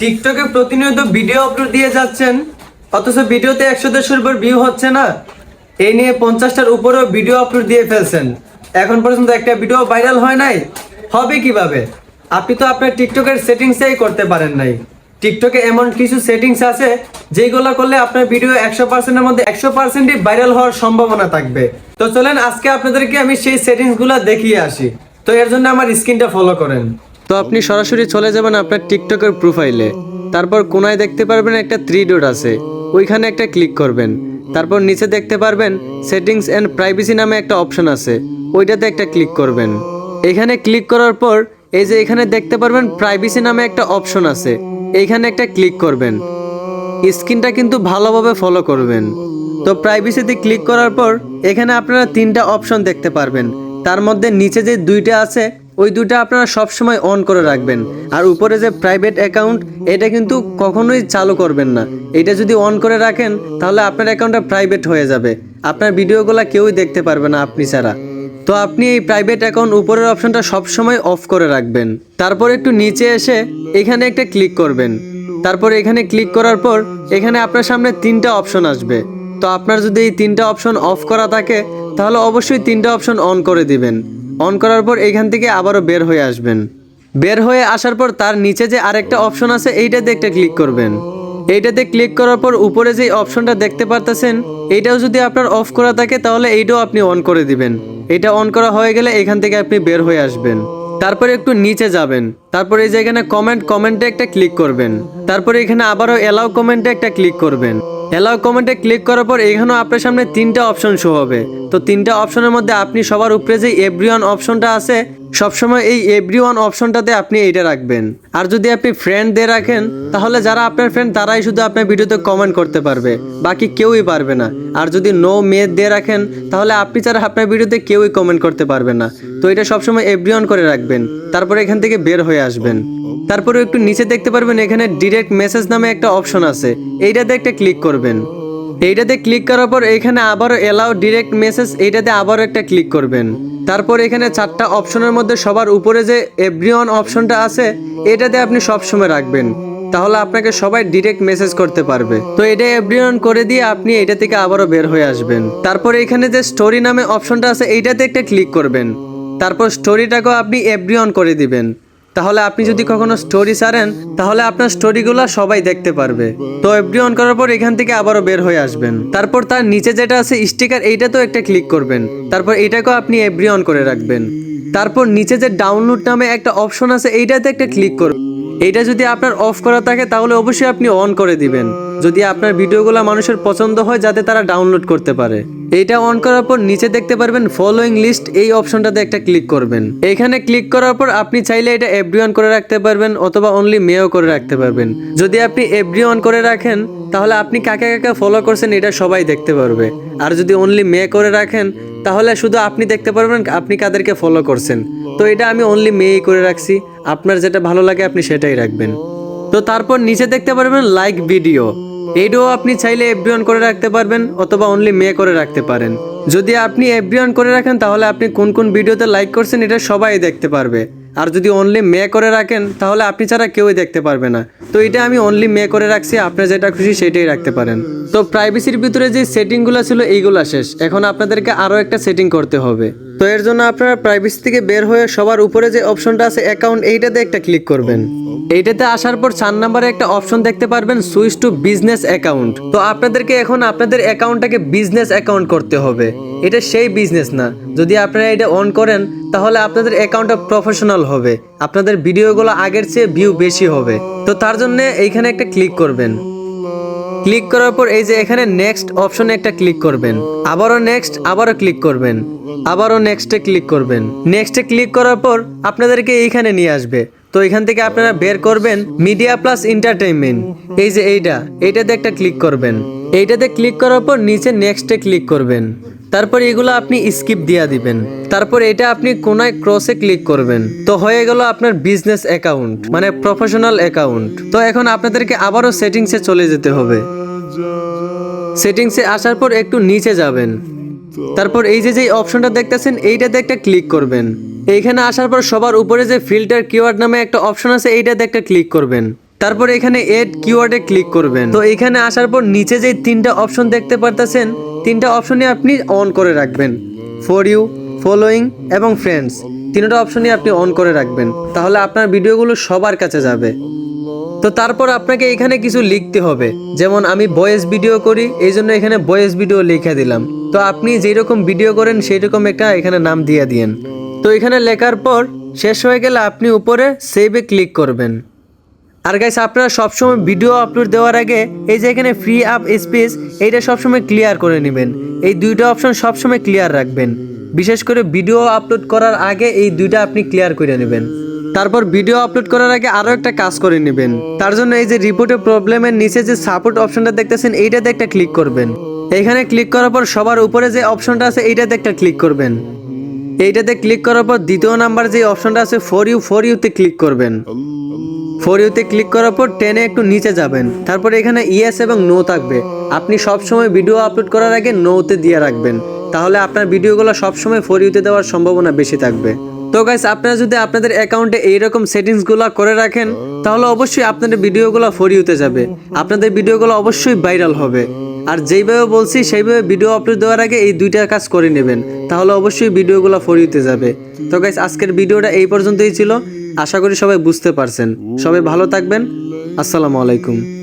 টিকটকে প্রতিনিয়ত video upload দিয়ে যাচ্ছেন। অথচ ভিডিওতে একশো দেড়শোর উপর ভিউ হচ্ছে না। এই নিয়ে পঞ্চাশটার উপরেও ভিডিও আপলোড দিয়ে ফেলছেন। এখন পর্যন্ত একটা ভিডিও ভাইরাল হয় নাই। হবে কীভাবে? আপনি তো আপনার টিকটকের সেটিংসেই করতে পারেন নাই। টিকটকে এমন কিছু সেটিংস আছে যেগুলো করলে আপনার ভিডিও একশো পার্সেন্টের মধ্যে একশো পার্সেন্টই ভাইরাল হওয়ার সম্ভাবনা থাকবে। তো চলেন, আজকে আপনাদেরকে আমি সেই সেটিংসগুলো দেখিয়ে আসি। তো এর জন্য আমার স্ক্রিনটা ফলো করেন। তো আপনি সরাসরি চলে যাবেন আপনার টিকটকের প্রোফাইলে। তারপর কোনায় দেখতে পারবেন একটা থ্রি ডট আছে। ওইখানে একটা ক্লিক করবেন। তারপর নিচে দেখতে পারবেন সেটিংস অ্যান্ড প্রাইভেসি নামে একটা অপশন আছে। ওইটাতে একটা ক্লিক করবেন। এখানে ক্লিক করার পর এই যে এখানে দেখতে পারবেন প্রাইভেসি নামে একটা অপশন আছে। এইখানে একটা ক্লিক করবেন। স্ক্রিনটা কিন্তু ভালোভাবে ফলো করবেন। তো প্রাইভেসিতে ক্লিক করার পর এখানে আপনারা তিনটা অপশন দেখতে পারবেন। তার মধ্যে নিচে যে দুইটা আছে ওই দুইটা আপনারা সবসময় অন করে রাখবেন। আর উপরে যে প্রাইভেট অ্যাকাউন্ট এটা কিন্তু কখনোই চালু করবেন না। এটা যদি অন করে রাখেন, তাহলে আপনার অ্যাকাউন্টটা প্রাইভেট হয়ে যাবে। আপনার ভিডিওগুলো কেউই দেখতে পারবে না আপনি ছাড়া। তো আপনি এই প্রাইভেট অ্যাকাউন্ট উপরের অপশনটা সবসময় অফ করে রাখবেন। তারপর একটু নিচে এসে এখানে একটা ক্লিক করবেন। তারপর এখানে ক্লিক করার পর এখানে আপনার সামনে তিনটা অপশন আসবে। তো আপনার যদি এই তিনটা অপশন অফ করা থাকে, তাহলে অবশ্যই তিনটা অপশন অন করে দিবেন। অন করার পর এখান থেকে আবারও বের হয়ে আসবেন। বের হয়ে আসার পর তার নিচে যে আরেকটা অপশন আছে, এইটাতে একটা ক্লিক করবেন। এইটাতে ক্লিক করার পর উপরে যে অপশনটা দেখতে পারতেছেন এইটাও যদি আপনার অফ করা থাকে, তাহলে এইটাও আপনি অন করে দিবেন। এটা অন করা হয়ে গেলে এখান থেকে আপনি বের হয়ে আসবেন। তারপরে একটু নিচে যাবেন। তারপরে এই যে এখানে কমেন্ট কমেন্টে একটা ক্লিক করবেন। তারপরে এখানে আবারও এলাও কমেন্টে একটা ক্লিক করবেন। এলাও কমেন্টে ক্লিক করার পর এখানেও আপনার সামনে তিনটা অপশন শো হবে। তো তিনটা অপশনের মধ্যে আপনি সবার উপরে যে এভরিওয়ান অপশনটা আছে সবসময় এই এভরিওয়ান অপশনটাতে আপনি এইটা রাখবেন। আর যদি আপনি ফ্রেন্ড দিয়ে রাখেন, তাহলে যারা আপনার ফ্রেন্ড তারাই শুধু আপনার ভিডিওতে কমেন্ট করতে পারবে। বাকি কেউই পারবে না। আর যদি নো মেয়ে দিয়ে রাখেন, তাহলে আপনি ছাড়া আপনার ভিডিওতে কেউই কমেন্ট করতে পারবে না। তো এটা সবসময় এভরিওয়ান করে রাখবেন। তারপরে এখান থেকে বের হয়ে আসবেন। তারপরে একটু নিচে দেখতে পারবেন, এখানে ডিরেক্ট মেসেজ নামে একটা অপশন আছে। এইটাতে একটা ক্লিক করবেন। এইটাতে ক্লিক করার পর এখানে আবারও এলাও ডিরেক্ট মেসেজ এইটাতে আবারও একটা ক্লিক করবেন। তারপর এখানে চারটা অপশনের মধ্যে সবার উপরে যে এভরিওয়ান অপশনটা আছে, এটাতে আপনি সবসময় রাখবেন। তাহলে আপনাকে সবাই ডিরেক্ট মেসেজ করতে পারবে। তো এটা এভরিওয়ান করে দিয়ে আপনি এটা থেকে আবারও বের হয়ে আসবেন। তারপর এখানে যে স্টোরি নামে অপশনটা আছে, এইটাতে একটা ক্লিক করবেন। তারপর স্টোরিটাকেও আপনি এভরিওয়ান করে দিবেন। তাহলে আপনি যদি কখনো স্টোরি সারেন তাহলে আপনার স্টোরিগুলো সবাই দেখতে পারবে। তো এভরি অন করার পর এখান থেকে আবারও বের হয়ে আসবেন। তারপর তার নিচে যেটা আছে স্টিকার এইটা তো একটা ক্লিক করবেন। তারপর এটাকেও আপনি এভরি অন করে রাখবেন। তারপর নিচে যে ডাউনলোড নামে একটা অপশন আছে, এইটাতে একটা ক্লিক করবেন। এইটা যদি আপনার অফ করা থাকে, তাহলে অবশ্যই আপনি অন করে দিবেন। যদি আপনার ভিডিওগুলো মানুষের পছন্দ হয়, যাতে তারা ডাউনলোড করতে পারে। এটা অন করার পর নিচে দেখতে পারবেন ফলোয়িং লিস্ট এই অপশনটাতে একটা ক্লিক করবেন। এখানে ক্লিক করার পর আপনি চাইলে এটা এভরি অন করে রাখতে পারবেন, অথবা অনলি মেও করে রাখতে পারবেন। যদি আপনি এভরি অন করে রাখেন, তাহলে আপনি কাকে কাকে ফলো করছেন, এটা সবাই দেখতে পারবে। আর যদি অনলি মে করে রাখেন তাহলে শুধু আপনি দেখতে পারবেন, আপনি কাদেরকে ফলো করছেন। তো এটা আমি অনলি মেয়েই করে রাখছি। আপনার যেটা ভালো লাগে, আপনি সেটাই রাখবেন। তো তারপর নিচে দেখতে পারবেন লাইক ভিডিও এইটাও আপনি চাইলে এভরিওয়ান করে রাখতে পারবেন, অথবা অনলি মেয়ে করে রাখতে পারেন। যদি আপনি এভরিওয়ান করে রাখেন, তাহলে আপনি কোন কোন ভিডিওতে লাইক করছেন, এটা সবাই দেখতে পারবে। আর যদি অনলি মে করে রাখেন, তাহলে আপনি ছাড়া কেউই দেখতে পারবে না। তো এটা আমি অনলি মে করে রাখছি আপনি যেটা খুশি সেটাই রাখতে পারেন। তো প্রাইভেসির ভিতরে যে সেটিংগুলো ছিল, এইগুলা শেষ। এখন আপনাদেরকে আরও একটা সেটিং করতে হবে। তো এর জন্য আপনারা প্রাইভেসি থেকে বের হয়ে সবার উপরে যে অপশনটা আছে অ্যাকাউন্ট এইটাতে একটা ক্লিক করবেন। এইটাতে আসার পর চার নাম্বারে একটা অপশন দেখতে পারবেন, সুইচ টু বিজনেস অ্যাকাউন্ট। তো আপনাদেরকে এখন আপনাদের অ্যাকাউন্টটাকে বিজনেস অ্যাকাউন্ট করতে হবে। এটা সেই বিজনেস না। যদি আপনারা এটা অন করেন, তাহলে আপনাদের অ্যাকাউন্টটা প্রফেশনাল হবে। আপনাদের ভিডিওগুলো আগের চেয়ে ভিউ বেশি হবে। তো তার জন্য এইখানে একটা ক্লিক করবেন। ক্লিক করার পর এই যে এখানে নেক্সট অপশনে একটা ক্লিক করবেন। আবারও নেক্সট আবারও ক্লিক করবেন। আবারও নেক্সটে ক্লিক করবেন। নেক্সটে ক্লিক করার পর আপনাদেরকে এইখানে নিয়ে আসবে। তো এখান থেকে আপনারা বের করবেন মিডিয়া প্লাস এন্টারটেইনমেন্ট এই যে এইটা, এইটাতে একটা ক্লিক করবেন। এইটাতে ক্লিক করার পর নিচে নেক্সটে ক্লিক করবেন। তারপর এগুলো আপনি স্কিপ দিয়া দিবেন। তারপর এটা আপনি কোনায় ক্রসে ক্লিক করবেন। তো হয়ে গেল আপনার বিজনেস অ্যাকাউন্ট মানে প্রফেশনাল অ্যাকাউন্ট তো এখন আপনাদেরকে আবারও সেটিংসে চলে যেতে হবে। সেটিংসে আসার পর একটু নিচে যাবেন। তারপর এই যে যে অপশনটা দেখতেছেন, এইটাতে একটা ক্লিক করবেন। এইখানে আসার পর সবার উপরে যে ফিল্টার কিওয়ার্ড নামে একটা অপশন আছে, এইটাতে একটা ক্লিক করবেন। তারপর এখানে এড কিওয়ার্ডে ক্লিক করবেন। তো এখানে আসার পর নিচে যে তিনটা অপশন দেখতে পারতেছেন, তিনটা অপশনই আপনি অন করে রাখবেন। ফর ইউ ফলোয়িং এবং ফ্রেন্ডস তিনটা অপশনই আপনি অন করে রাখবেন। তাহলে আপনার ভিডিওগুলো সবার কাছে যাবে। তো তারপর আপনাকে এখানে কিছু লিখতে হবে। যেমন আমি বয়েস ভিডিও করি, এই জন্য এখানে বয়েস ভিডিও লিখে দিলাম। তো আপনি যেই রকম ভিডিও করেন সেই রকম একটা এখানে নাম দিয়ে দিয়েন। তো এখানে লেখার পর শেষ হয়ে গেলে আপনি উপরে সেভে ক্লিক করবেন। আর গাইস আপনারা সবসময় ভিডিও আপলোড দেওয়ার আগে এই যে এখানে ফ্রি আপ স্পেস এইটা সবসময় ক্লিয়ার করে নেবেন। এই দুইটা অপশন সবসময় ক্লিয়ার রাখবেন। বিশেষ করে ভিডিও আপলোড করার আগে এই দুইটা আপনি ক্লিয়ার করে নেবেন। তারপর ভিডিও আপলোড করার আগে আরও একটা কাজ করে নেবেন। তার জন্য এই যে রিপোর্টের প্রবলেমের নিচে যে সাপোর্ট অপশনটা দেখতেছেন, এইটাতে একটা ক্লিক করবেন। এখানে ক্লিক করার পর সবার উপরে যে অপশনটা আছে, এইটাতে একটা ক্লিক করবেন। এইটাতে ক্লিক করার পর দ্বিতীয় নাম্বার যে অপশনটা আছে ফর ইউ ফর ইউতে ক্লিক করবেন। ফর ইউতে ক্লিক করার পর টেনে একটু নিচে যাবেন। তারপর এখানে ইয়েস এবং নো থাকবে। আপনি সবসময় ভিডিও আপলোড করার আগে নোতে দিয়ে রাখবেন। তাহলে আপনার ভিডিওগুলো সবসময় ফর ইউতে দেওয়ার সম্ভাবনা বেশি থাকবে। তো গাইস আপনারা যদি আপনাদের অ্যাকাউন্টে এইরকম সেটিংসগুলো করে রাখেন, তাহলে অবশ্যই আপনাদের ভিডিওগুলো ফর ইউতে যাবে। আপনাদের ভিডিওগুলো অবশ্যই ভাইরাল হবে। আর যেইভাবে বলছি, সেইভাবে ভিডিও আপলোড দেওয়ার আগে এই দুইটা কাজ করে নেবেন। তাহলে অবশ্যই ভিডিওগুলো ফর ইউতে যাবে। তো গাইস আজকের ভিডিওটা এই পর্যন্তই ছিল। আশা করি সবাই বুঝতে পারছেন। সবাই ভালো থাকবেন। আসসালামু আলাইকুম।